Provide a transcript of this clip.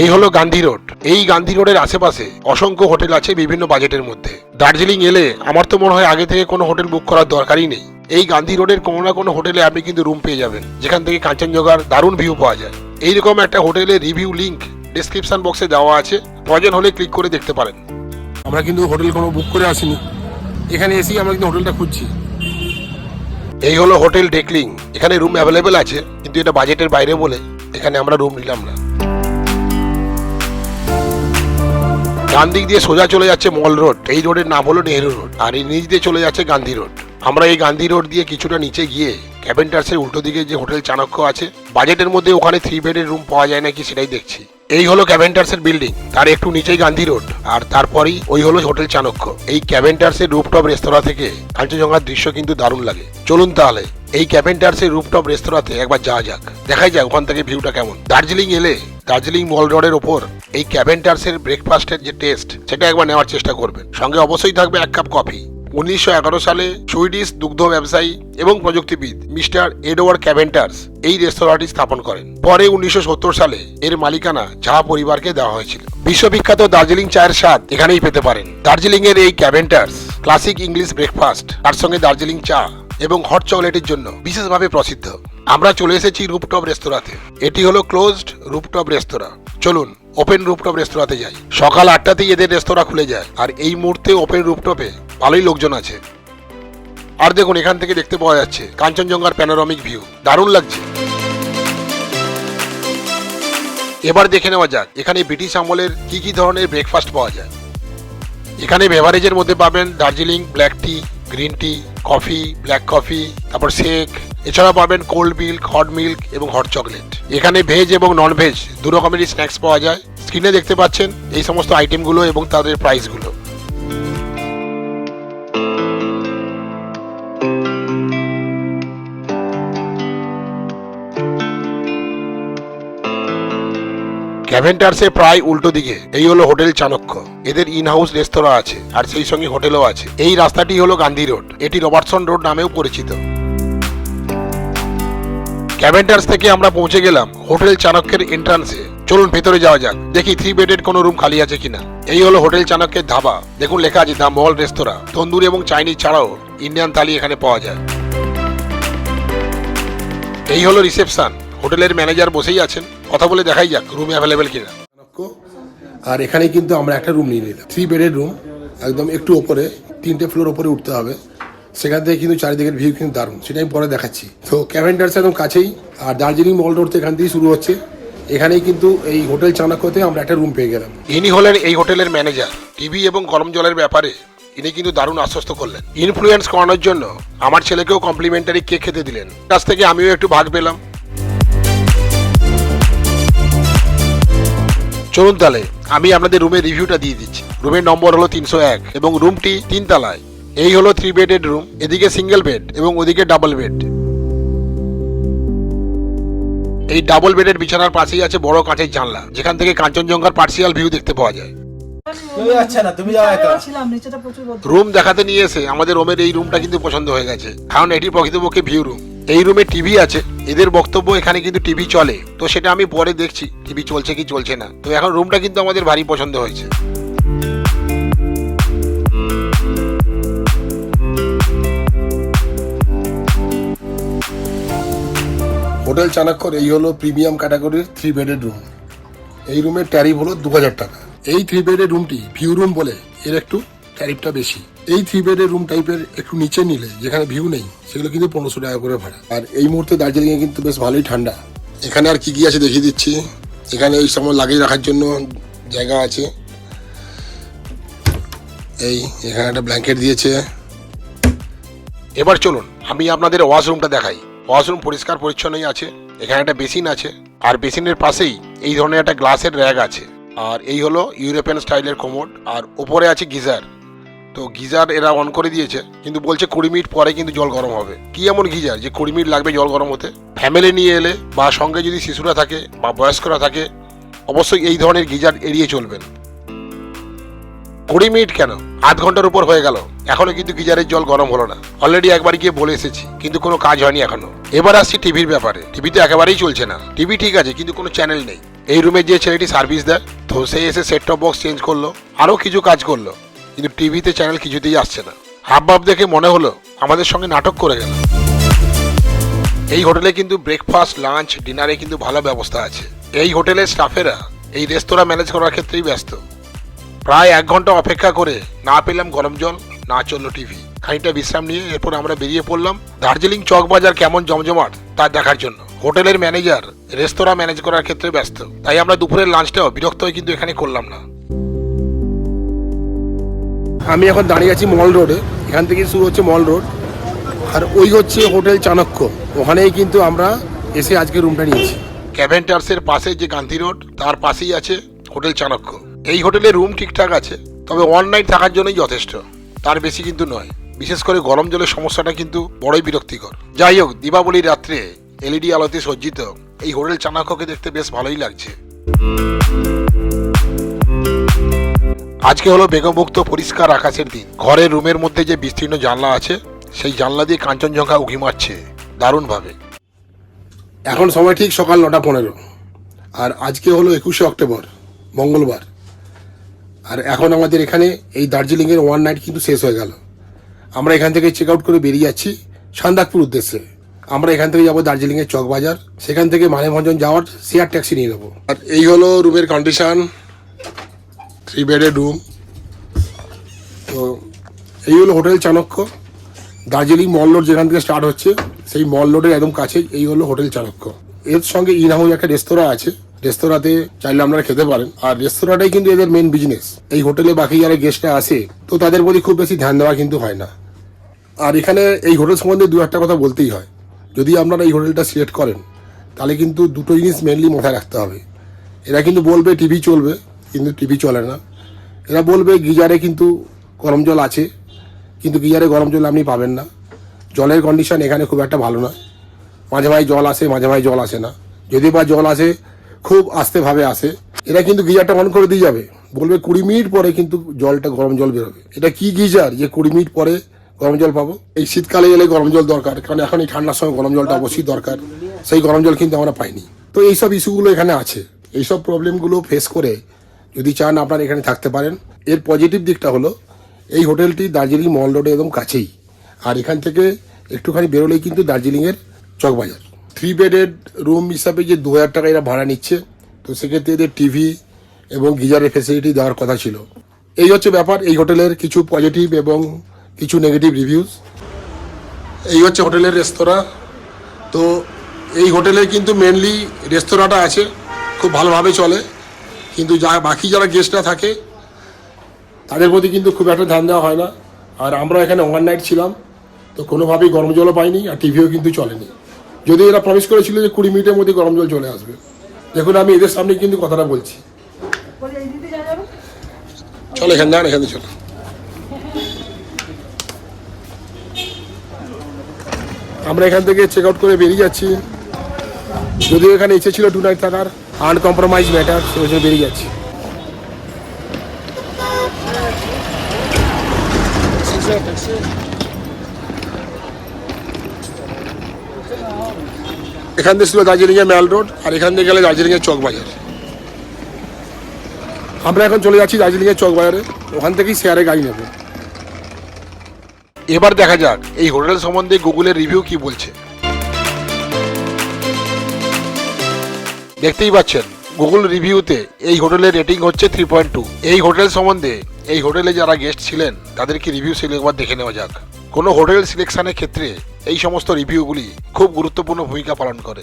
এই হলো গান্ধী রোড। এই গান্ধী রোডের আশেপাশে অসংখ্য হোটেল আছে বিভিন্ন বাজেটের মধ্যে। দার্জিলিং এলে আমার তো মনে হয় আগে থেকে কোনো হোটেল বুক করার দরকারই নেই। এই গান্ধী রোডের কোনো না কোনো হোটেলে আপনি কিন্তু রুম পেয়ে যাবেন, যেখান থেকে কাঞ্চনজঙ্ঘার দারুণ ভিউ পাওয়া যায়। এইরকম একটা হোটেলের রিভিউ লিঙ্ক ডিসক্রিপশন বক্সে দেওয়া আছে। প্রয়োজন হলে ক্লিক করে দেখতে পারেন। আমরা কিন্তু হোটেল কোনো বুক করে আসিনি। এখানে এসেই আমরা কিন্তু হোটেলটা খুঁজছি। এই হলো হোটেল ডেকলিং এখানে রুম অ্যাভেলেবেল আছে, কিন্তু এটা বাজেটের বাইরে বলে এখানে আমরা রুম নিলাম না। ডান দিক দিয়ে সোজা চলে যাচ্ছে মল রোড। এই রোডের নাম হলো নেহরু রোড। আর এই নিচ দিয়ে চলে যাচ্ছে গান্ধী রোড। আমরা এই গান্ধী রোড দিয়ে কিছুটা নিচে গিয়ে ক্যাভেন্টার্সের উল্টো দিকে যে হোটেল চাণক্য আছে, বাজেটের মধ্যে ওখানে থ্রি বেডের রুম পাওয়া যায় নাকি সেটাই দেখছি। এই হলো ক্যাভেন্টার্সের বিল্ডিং তার একটু নিচেই গান্ধী রোড আর তারপরেই ওই হলো হোটেল চাণক্য। এই ক্যাভেন্টার্সের রুপটপ রেস্তোরাঁ থেকে কাঞ্চনজঙ্ঘার দৃশ্য কিন্তু দারুণ লাগে। চলুন তাহলে, এই ক্যাভেন্টার্সের রুপটপ রেস্তোরাঁতে একবার যাওয়া যাক। দেখাই যাক ওখান থেকে ভিউটা কেমন। দার্জিলিং এলে দার্জিলিং মল রোডের ওপর এই ক্যাভেন্টার্সের ব্রেকফাস্টের যে টেস্ট সেটা একবার নেওয়ার চেষ্টা করবেন। সঙ্গে অবশ্যই থাকবে এক কাপ কফি উনিশশো এগারো সালে সুইডিশ দুগ্ধ ব্যবসায়ী এবং প্রযুক্তিবিদ মিস্টার এডওয়ার্ড ক্যাভেন্টার্স এই রেস্তোরাঁটি স্থাপন করেন। পরে উনিশশো সত্তর সালে এর মালিকানা ঝা পরিবারকে দেওয়া হয়েছিল। বিশ্ববিখ্যাত দার্জিলিং চায়ের স্বাদ এখানেই পেতে পারেন। দার্জিলিং এর এই ক্যাভেন্টার্স ক্লাসিক ইংলিশ ব্রেকফাস্ট, তার সঙ্গে দার্জিলিং চা এবং হট চকলেটের জন্য বিশেষভাবে প্রসিদ্ধ। আমরা চলে এসেছি রুপটপ রেস্তোরাঁতে। এটি হলো ক্লোজড রুপটপ রেস্তোরাঁ। চলুন, ওপেন রুপটপ রেস্তোরাঁতে যাই। সকাল আটটাতেই এদের রেস্তোরাঁ খুলে যায়। আর এই মুহূর্তে ওপেন রুপটপে ভালোই লোকজন আছে। আর দেখুন, এখান থেকে দেখতে পাওয়া যাচ্ছে, কাঞ্চনজঙ্ঘার প্যানোরামিক ভিউ দারুণ লাগছে। এবার দেখে নেওয়া যাক, এখানে ব্রিটিশ আমলের কি কি ধরনের ব্রেকফাস্ট পাওয়া যায়। এখানে বেভারেজের মধ্যে পাবেন Darjeeling black tea green tea coffee black coffee তারপর শেক এছাড়া পাবেন কোল্ড মিল্ক হট মিল্ক এবং হট চকলেট এখানে ভেজ এবং নন ভেজ দু রকমেরই স্ন্যাক্স পাওয়া যায়। স্ক্রিনে দেখতে পাচ্ছেন এই সমস্ত আইটেমগুলো এবং তাদের প্রাইসগুলো ক্যাভেন্টার্সের প্রায় উল্টো দিকে। এই হলো হোটেল চাণক্য। এদের ইন হাউস রেস্তোরাঁ আছে, আর সেই সঙ্গে হোটেলও আছে। এই রাস্তাটি হলো গান্ধী রোড। এটি রবার্টসন রোড নামেও পরিচিত। ক্যাভেন্টার্স থেকে আমরা পৌঁছে গেলাম হোটেল চাণক্যের এন্ট্রান্সে চলুন ভেতরে যাওয়া যাক। দেখি থ্রি বেডেড কোনো রুম খালি আছে কিনা। এই হলো হোটেল চাণক্যের ধাবা। দেখুন লেখা আছে দা মহল রেস্তোরাঁ তন্দুরি এবং চাইনিজ ছাড়াও ইন্ডিয়ান থালি এখানে পাওয়া যায়। এই হলো রিসেপশন। হোটেলের ম্যানেজার বসেই আছেন। কথা বলে দেখাই যাক রুম অ্যাভেলেবেল কিনা। আর এখানে কিন্তু আমরা একটা রুম নিয়ে নিলাম। থ্রি বেডের রুম একদম একটু ওপরে তিনটে ফ্লোর ওপরে উঠতে হবে। সেখান থেকে কিন্তু চারিদিকের ভিউ কিন্তু দারুণ সেটা আমি পরে দেখাচ্ছি। তো ক্যাভেন্ডার্স একদম কাছেই আর দার্জিলিং মল রোড তো এখান থেকেই শুরু হচ্ছে। এখানেই কিন্তু এই হোটেল চাণক্যতে আমরা একটা রুম পেয়ে গেলাম। ইনি হলেন এই হোটেলের ম্যানেজার টিভি এবং গরম জলের ব্যাপারে ইনি কিন্তু দারুণ আশ্বস্ত করলেন। ইনফ্লুয়েন্স করানোর জন্য আমার ছেলেকেও কমপ্লিমেন্টারি কেক খেতে দিলেন। কাছ থেকে আমিও একটু ভাগ পেলাম। চলুন তাহলে আমি আপনাদের রুমের রিভিউটা দিয়ে দিচ্ছি। রুমের নম্বর হলো তিনশো এক এবং রুমটি তিন তলায় এই হলো থ্রি বেডেড রুম এদিকে সিঙ্গেল বেড এবং ওদিকে ডাবল বেড এই ডাবল বেডের বিছানার পাশেই আছে বড় কাঠের জানলা যেখান থেকে কাঞ্চনজঙ্ঘার পার্সিয়াল ভিউ দেখতে পাওয়া যায়। তুমি যাচ্ছে না তুমি যাও একা। ছিলাম নিচেটা প্রচুর রোদ। রুম দেখাতে নিয়ে এসে আমাদের রুমের এই রুমটা কিন্তু পছন্দ হয়ে গেছে কারণ এটি প্রকৃতপক্ষে ভিউ রুম এই রুমে টিভি আছে। এদের বক্তব্য এখানে কিন্তু টিভি চলে। তো সেটা আমি পরে দেখছি টিভি চলছে কি চলছে না। তো এখন রুমটা কিন্তু আমাদের ভারী পছন্দ হয়েছে। হোটেল চাণক্যর এই হলো প্রিমিয়াম ক্যাটাগরির থ্রি বেডেড রুম এই রুমের ট্যারিফ হলো দু হাজার টাকা। এই থ্রি বেডের রুমটি ভিউ রুম বলে, এর একটু ট্যারিফটা বেশি। এই থ্রি বেডের রুম টাইপের একটু নিচে নিলে, যেখানে ভিউ নেই, সেগুলো কিন্তু পনেরোশো টাকা করে ভাড়া। আর এই মুহূর্তে দার্জিলিংয়ে কিন্তু বেশ ভালোই ঠান্ডা। এখানে আর কি কি আছে দেখিয়ে দিচ্ছি। এখানে এই সময় লাগেজ রাখার জন্য জায়গা আছে। এই, এখানে একটা ব্ল্যাঙ্কেট দিয়েছে। এবার চলুন, আমি আপনাদের ওয়াশরুমটা দেখাই। ওয়াশরুম পরিষ্কার পরিচ্ছন্নই আছে, এখানে একটা বেসিন আছে। আর বেসিনের পাশেই এই ধরনের একটা গ্লাসের র্যাক আছে। আর এই হলো ইউরোপিয়ান স্টাইলের কোমোড আর ওপরে আছে গিজার। তো গিজার এরা অন করে দিয়েছে, কিন্তু বলছে কুড়ি মিনিট পরে কিন্তু জল গরম হবে। কি এমন গিজার? যে কুড়ি মিনিট লাগবে জল গরম হতে? ফ্যামিলি নিয়ে এলে বা সঙ্গে যদি শিশুরা থাকে বা বয়স্করা থাকে, অবশ্যই এই ধরনের গিজার এড়িয়ে চলবেন। কুড়ি মিনিট কেন? আধ ঘণ্টার উপর হয়ে গেল। এখনও কিন্তু গিজারের জল গরম হলো না। অলরেডি একবার গিয়ে বলে এসেছি, কিন্তু কোনো কাজ হয়নি এখনও। এবার আসছি টিভির ব্যাপারে। টিভি তো একেবারেই চলছে না। টিভি ঠিক আছে, কিন্তু কোনো চ্যানেল নেই। এই রুমে যে ছেলেটি সার্ভিস দেয়, তো সে এসে সেট টপ বক্স চেঞ্জ করল আরও কিছু কাজ করল। কিন্তু টিভিতে চ্যানেল কিছুতেই আসছে না। হাব ভাব দেখে মনে হলো আমাদের সঙ্গে নাটক করে গেল। এই হোটেলে কিন্তু ব্রেকফাস্ট লাঞ্চ ডিনারে কিন্তু ভালো ব্যবস্থা আছে। এই হোটেলের স্টাফেরা এই রেস্তোরাঁ ম্যানেজ করার ক্ষেত্রেই ব্যস্ত। প্রায় এক ঘণ্টা অপেক্ষা করে না পেলাম গরম জল, না চলল টিভি। খানিকটা বিশ্রাম নিয়ে এরপর আমরা বেরিয়ে পড়লাম দার্জিলিং চক বাজার কেমন জমজমাট তা দেখার জন্য। হোটেলের ম্যানেজার রেস্তোরাঁ ম্যানেজ করার ক্ষেত্রে ব্যস্ত। তাই আমরা দুপুরের লাঞ্চটাও বিরক্ত হয়ে কিন্তু এখানে করলাম না। আমি এখন দাঁড়িয়ে আছি মল রোডে। এখান থেকে শুরু হচ্ছে মল রোড। আর ওই হচ্ছে হোটেল চাণক্য। ওখানেই কিন্তু আমরা এসে আজকে রুমটা নিয়েছি। ক্যাভেন্টার্সের পাশে যে গান্ধী রোড, তার পাশেই আছে হোটেল চাণক্য। এই হোটেলে রুম ঠিকঠাক আছে, তবে ওয়ান নাইট থাকার জন্যই যথেষ্ট। তার বেশি কিন্তু নয়। বিশেষ করে গরম জলের সমস্যাটা কিন্তু বড়ই বিরক্তিকর। যাই হোক, দীপাবলির রাত্রে এলইডি আলোতে সজ্জিত এই হোটেল চাণক্যকে দেখতে বেশ ভালোই লাগছে। আজকে হলো বেগমভুক্ত পরিষ্কার আকাশের দিন। ঘরের রুমের মধ্যে যে বিস্তীর্ণ জানলা আছে সেই জানলা দিয়ে কাঞ্চনজঙ্ঘা উঁকি মারছে। দারুণভাবে। এখন সময় ঠিক সকাল নটা পনেরো। আর আজকে হলো একুশে অক্টোবর মঙ্গলবার। আর এখন আমাদের এখানে এই দার্জিলিংয়ের ওয়ান নাইট কিন্তু শেষ হয়ে গেল। আমরা এখান থেকে চেক আউট করে বেরিয়ে যাচ্ছি সান্দাকপুর উদ্দেশ্যে। আমরা এখান থেকে যাব দার্জিলিংয়ের চকবাজার। সেখান থেকে মানেভঞ্জন যাওয়ার শেয়ার ট্যাক্সি নিয়ে নেব। আর এই হলো রুমের কন্ডিশন থ্রি বেডের রুম। তো এই হলো hotel Chanakya. Darjeeling mall road যেখান থেকে স্টার্ট হচ্ছে, সেই মল রোডের একদম কাছে এই হলো হোটেল চাণক্য। এর সঙ্গে ইন হাউস একটা রেস্তোরাঁ আছে। রেস্তোরাঁতে চাইলে আপনারা খেতে পারেন। আর রেস্তোরাঁটাই কিন্তু এদের মেন বিজনেস এই হোটেলে বাকি যারা গেস্টরা আসে, তো তাদের প্রতি খুব বেশি ধ্যান দেওয়া কিন্তু হয় না। আর এখানে এই হোটেল সম্বন্ধে দু একটা কথা বলতেই হয়। যদি আপনারা এই হোটেলটা সিলেক্ট করেন, তাহলে কিন্তু দুটো জিনিস মেনলি মাথায় রাখতে হবে। এরা কিন্তু বলবে টিভি চলবে। কিন্তু টিভি চলে না। এরা বলবে গিজারে কিন্তু গরম জল আছে, কিন্তু গিজারে গরম জল আপনি পাবেন না। জলের কন্ডিশন এখানে খুব একটা ভালো নয় মাঝে মাঝে জল আসে, মাঝে মাঝে জল আসে না। যদি বা জল আসে, খুব আস্তেভাবে আসে। এরা কিন্তু গিজারটা অন করে দিয়ে যাবে। বলবে কুড়ি মিনিট পরে কিন্তু জলটা, গরম জল বেরোবে। এটা কি গিজার? যে কুড়ি মিনিট পরে গরম জল পাবো? এই শীতকালে এলে গরম জল দরকার, কারণ এখন এই ঠান্ডার সময় গরম জলটা অবশ্যই দরকার। সেই গরম জল কিন্তু আমরা পাইনি। তো এইসব ইস্যুগুলো এখানে আছে। এইসব প্রবলেমগুলো ফেস করে যদি চান আপনারা এখানে থাকতে পারেন। এর পজিটিভ দিকটা হলো, এই হোটেলটি দার্জিলিং মল রোডে একদম কাছেই। আর এখান থেকে একটুখানি বেরোলেই কিন্তু দার্জিলিংয়ের চকবাজার। থ্রি বেডেড রুম হিসাবে যে দু হাজার টাকা এরা ভাড়া নিচ্ছে, তো সেক্ষেত্রে এদের টিভি এবং গিজারের ফেসিলিটি দেওয়ার কথা ছিল। এই হচ্ছে ব্যাপার, এই হোটেলের কিছু পজিটিভ এবং কিছু নেগেটিভ রিভিউজ এই হচ্ছে হোটেলের রেস্তোরাঁ। তো এই হোটেলে কিন্তু মেনলি রেস্তোরাঁটা আছে, খুব ভালোভাবে চলে। কিন্তু যা বাকি যারা গেস্টরা থাকে তাদের প্রতি কিন্তু খুব একটা ধ্যান দেওয়া হয় না। আর আমরা এখানে ওয়ান নাইট ছিলাম তো কোনোভাবেই গরম জলও পাইনি আর টিভিও কিন্তু চলেনি। যদি এরা প্রমিস করেছিল যে কুড়ি মিনিটের মধ্যে গরম জল চলে আসবে। দেখুন আমি এদের সামনে কিন্তু কথাটা বলছি। চলো এখানে যান এখানে চলো। আমরা এখান থেকে চেক আউট করে বেরিয়ে যাচ্ছি। যদিও এখানে ইচ্ছে ছিল টু নাইট থাকার। আনকম্প্রোমাইজ ম্যাটার সেই জন্য বেরিয়ে যাচ্ছি। এখান থেকে ছিল দার্জিলিংয়ের ম্যাল রোড, আর এখান থেকে গেলে দার্জিলিংয়ের চক বাজার আমরা এখন চলে যাচ্ছি দার্জিলিংয়ের চক বাজারে ওখান থেকেই শেয়ারে গাড়ি নেব। এবার দেখা যাক, এই হোটেল সম্বন্ধে গুগলের রিভিউ কি বলছে। দেখতেই পাচ্ছেন গুগল রিভিউতে এই হোটেলের রেটিং হচ্ছে থ্রি পয়েন্ট টু এই হোটেল সম্বন্ধে, এই হোটেলে যারা গেস্ট ছিলেন, তাদেরকে রিভিউ সেগুলো একবার দেখে নেওয়া যাক। কোনো হোটেল সিলেকশনের ক্ষেত্রে এই সমস্ত রিভিউগুলি খুব গুরুত্বপূর্ণ ভূমিকা পালন করে।